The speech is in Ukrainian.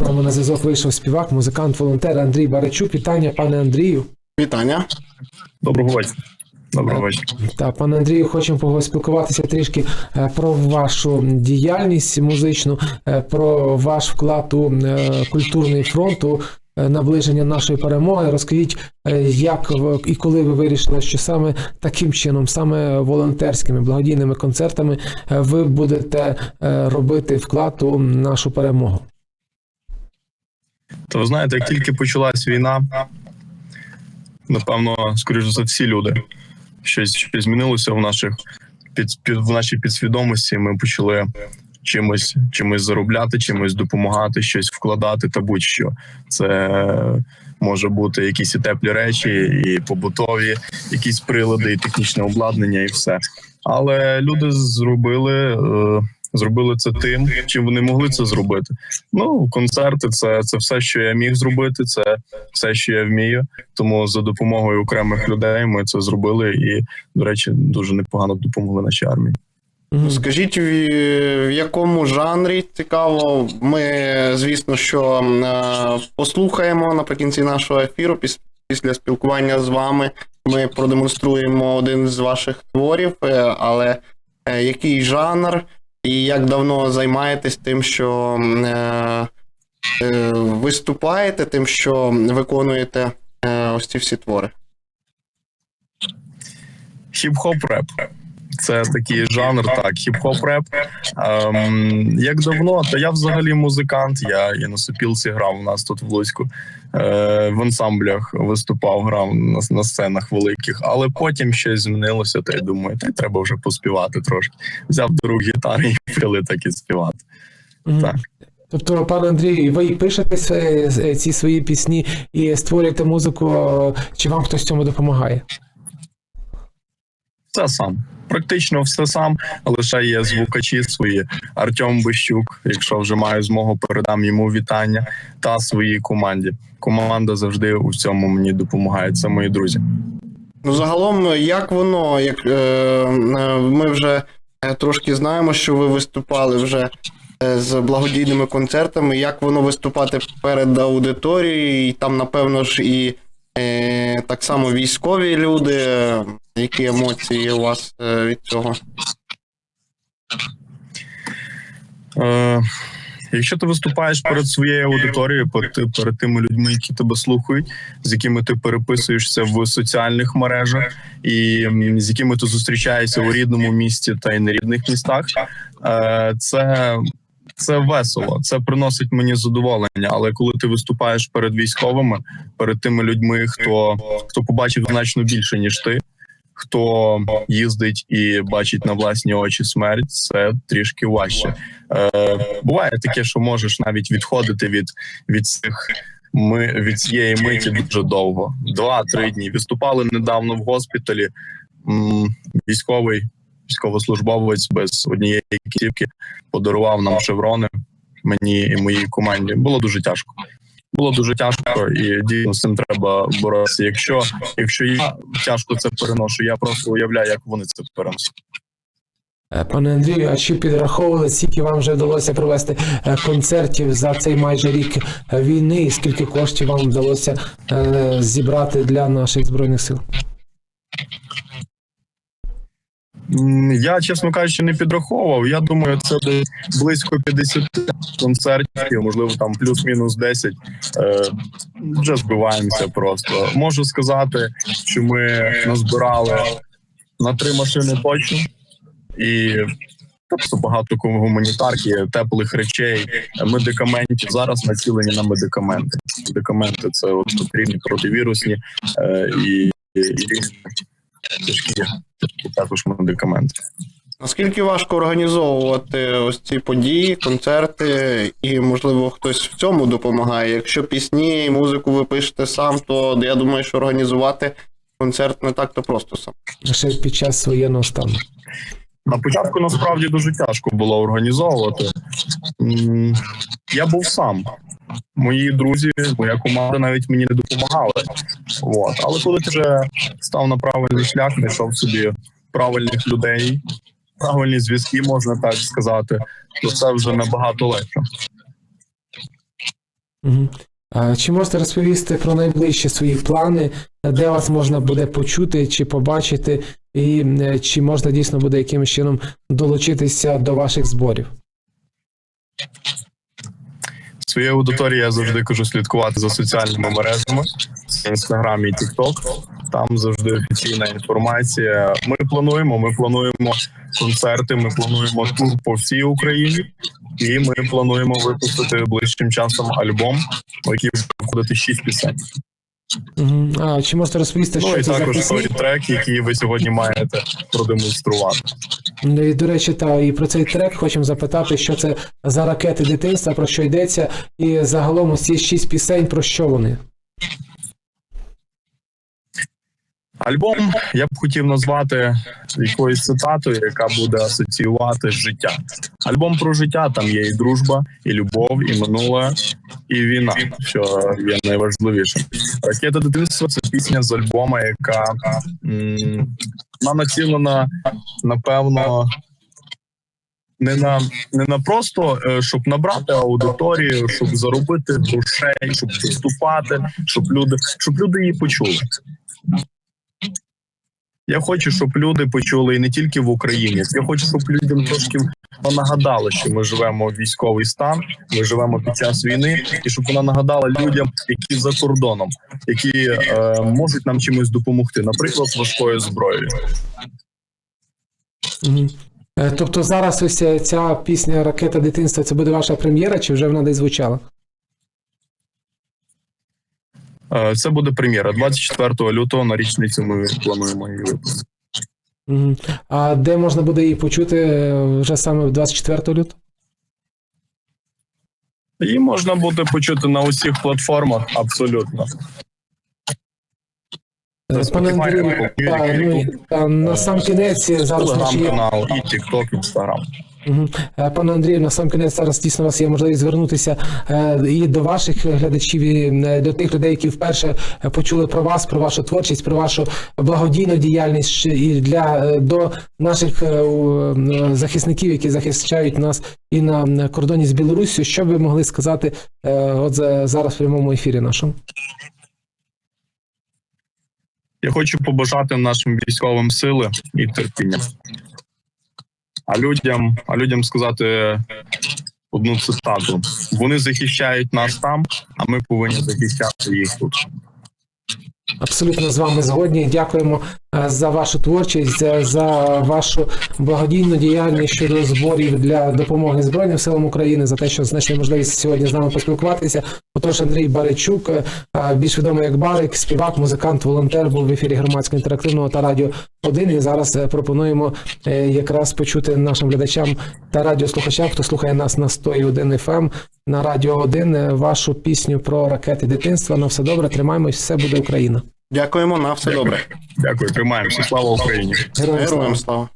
Нами на зв'язок вийшов співак, музикант, волонтер Андрій Барачук. Вітання, пане Андрію. Вітання. Доброго вечора. Доброго вечора. Та пане Андрію, хочемо поспілкуватися трішки е, про вашу діяльність музичну, е, про ваш вклад у е, культурний фронт у наближення нашої перемоги. Розкажіть, е, як і коли ви вирішили, що саме таким чином, саме волонтерськими благодійними концертами, е, ви будете е, робити вклад у нашу перемогу. То ви знаєте, як тільки почалась війна, напевно, скоріш за всі люди щось, щось змінилося в наших під, під в нашій підсвідомості. Ми почали чимось, чимось заробляти, чимось допомагати, щось вкладати та будь-що. Це може бути якісь і теплі речі, і побутові, якісь прилади, і технічне обладнання, і все. Але люди зробили. е, Зробили це тим, чим вони могли це зробити. Ну, концерти це, це все, що я міг зробити, це все, що я вмію. Тому за допомогою окремих людей ми це зробили і, до речі, дуже непогано допомогли нашій армії. Мгм. Скажіть, в, в якому жанрі цікаво? Ми, звісно, що е, послухаємо наприкінці нашого ефіру, піс- після спілкування з вами. Ми продемонструємо один з ваших творів, е, але е, який жанр і як давно займаєтесь тим, що е, е, виступаєте, тим, що виконуєте е, ось ці всі твори? Хіп-хоп реп. Це такий жанр, так, хіп-хоп реп. Ем, як давно? Та я взагалі музикант. Я, я на сопілці грав у нас тут в Луцьку. Е, в ансамблях виступав, грав на, на сценах великих, але потім щось змінилося. Та я думаю, та й треба вже поспівати трошки. Взяв до рук гітари і почали так і співати. Мгм. Так. Тобто, пане Андрію, ви пишете е, ці свої пісні і створюєте музику, чи вам хтось в цьому допомагає? Все сам. Практично все сам, лише є звукачі свої. Артем Бищук, якщо вже маю змогу, передам йому вітання та своїй команді. Команда завжди у цьому мені допомагає. Це мої друзі. Ну, загалом, як воно, як е, е, ми вже е, трошки знаємо, що ви виступали вже е, з благодійними концертами, як воно виступати перед аудиторією, і там, напевно ж, і так само військові люди. е, Які емоції у вас е, від цього? Е, якщо ти виступаєш перед своєю аудиторією, перед, перед тими людьми, які тебе слухають, з якими ти переписуєшся в соціальних мережах, і з якими ти зустрічаєшся у рідному місті та й нерідних містах, е, це. Це весело, це приносить мені задоволення. Але коли ти виступаєш перед військовими, перед тими людьми, хто хто побачив значно більше ніж ти, хто їздить і бачить на власні очі смерть, це трішки важче. Е, буває таке, що можеш навіть відходити від, від цих. Ми від цієї миті дуже довго. Два-три дні. Виступали недавно в госпіталі. Військовий військовослужбовець без однієї кітівки подарував нам шеврони мені і моїй команді. Було дуже тяжко. Було дуже тяжко, і дійсно з цим треба боротися. Якщо, якщо я тяжко це переношу, я просто уявляю, як вони це переносять. Е, Пане Андрію, а чи підраховували, скільки вам вже вдалося провести е, концертів за цей майже рік війни, і скільки коштів вам вдалося е, зібрати для наших збройних сил? Я, чесно кажучи, не підраховував. Я думаю, це десь близько 50 концертів, можливо, там плюс-мінус 10. Е, вже збиваємося просто. Можу сказати, що ми назбирали на три машини точно і тобто багато гуманітарки, теплих речей, медикаментів. Зараз націлені на медикаменти. Медикаменти це от потрібні противірусні е, і, і, тяжкі також медикаменти. Наскільки важко організовувати ось ці події, концерти, і, можливо, хтось в цьому допомагає? Якщо пісні і музику ви пишете сам, то я думаю, що організувати концерт не так то просто сам. Ще під час воєнного стану? На початку насправді дуже тяжко було організовувати. Я був сам. Мої друзі, моя команда навіть мені не допомагали. От. Але коли ти вже став на правильний шлях, знайшов собі правильних людей, правильні зв'язки, можна так сказати, то це вже набагато легше. А Чи можете розповісти про найближчі свої плани, де вас можна буде почути чи побачити, і е, чи можна дійсно буде якимось чином долучитися до ваших зборів? Своєї аудиторії я завжди кажу слідкувати за соціальними мережами Instagram і TikTok. Там завжди офіційна інформація. Ми плануємо. Ми плануємо концерти. Ми плануємо тур по всій Україні, і ми плануємо випустити ближчим часом альбом, який буде входити шість пісень. А чи можете розповісти, Ну що і це також той трек, який ви сьогодні маєте продемонструвати. Ну, І, до речі, та і про цей трек хочемо запитати, що це за ракети дитинства, про що йдеться, і загалом усі шість пісень, про що вони? Альбом я б хотів назвати якоюсь цитатою, яка буде асоціювати життя. Альбом про життя там є і дружба, і любов, і минуле, і війна, що є найважливішим. Ракета дитинства це пісня з альбома, яка м, націлена, напевно. Не на не на просто е, щоб набрати аудиторію, щоб заробити грошей, щоб виступати, щоб люди, щоб люди її почули. Я хочу, щоб люди почули і не тільки в Україні. Я хочу, щоб людям трошки нагадали, що ми живемо в військовий стан, ми живемо під час війни, і щоб вона нагадала людям, які за кордоном, які е, можуть нам чимось допомогти, наприклад, важкою зброєю. Е, Тобто зараз ось ця- ця пісня Ракета дитинства це буде ваша прем'єра, чи вже вона десь звучала? Е, це буде прем'єра 24 лютого. На річницю ми плануємо її випустити. А де можна буде її почути е, вже саме 24 лютого? Її можна буде почути на усіх платформах абсолютно. Е, Пане Андрію, та, ну, та, на сам кінець зараз наші є Телеграм-канал і TikTok, Instagram. Е, Пане Андрію, на сам кінець зараз дійсно у вас є можливість звернутися е, і до ваших глядачів, і до тих людей, які вперше почули про вас, про вашу творчість, про вашу благодійну діяльність і для до наших захисників, які захищають нас і на кордоні з Білоруссю. Що ви могли сказати от за- зараз в прямому ефірі нашому? Я хочу побажати нашим військовим сили і терпіння. А людям, а людям сказати одну цитату: вони захищають нас там, а ми повинні захищати їх тут. Абсолютно з вами згодні. Дякуємо е, за вашу творчість, за, за вашу благодійну діяльність щодо зборів для допомоги Збройним силам України, за те, що знайшли можливість сьогодні з нами поспілкуватися. Отож, Андрій Баричук, е, е, більш відомий як Барик, співак, музикант, волонтер, був в ефірі громадського інтерактивного та радіо 1. І зараз е, пропонуємо якраз почути нашим глядачам та радіослухачам, хто слухає нас на 101 FM, на радіо 1, е, вашу пісню про ракети дитинства. На все добре, тримаємось, все буде Україна. Дякуємо на все добре. Дякую, тримаємося. Слава Україні! Героям слава! Героям слава.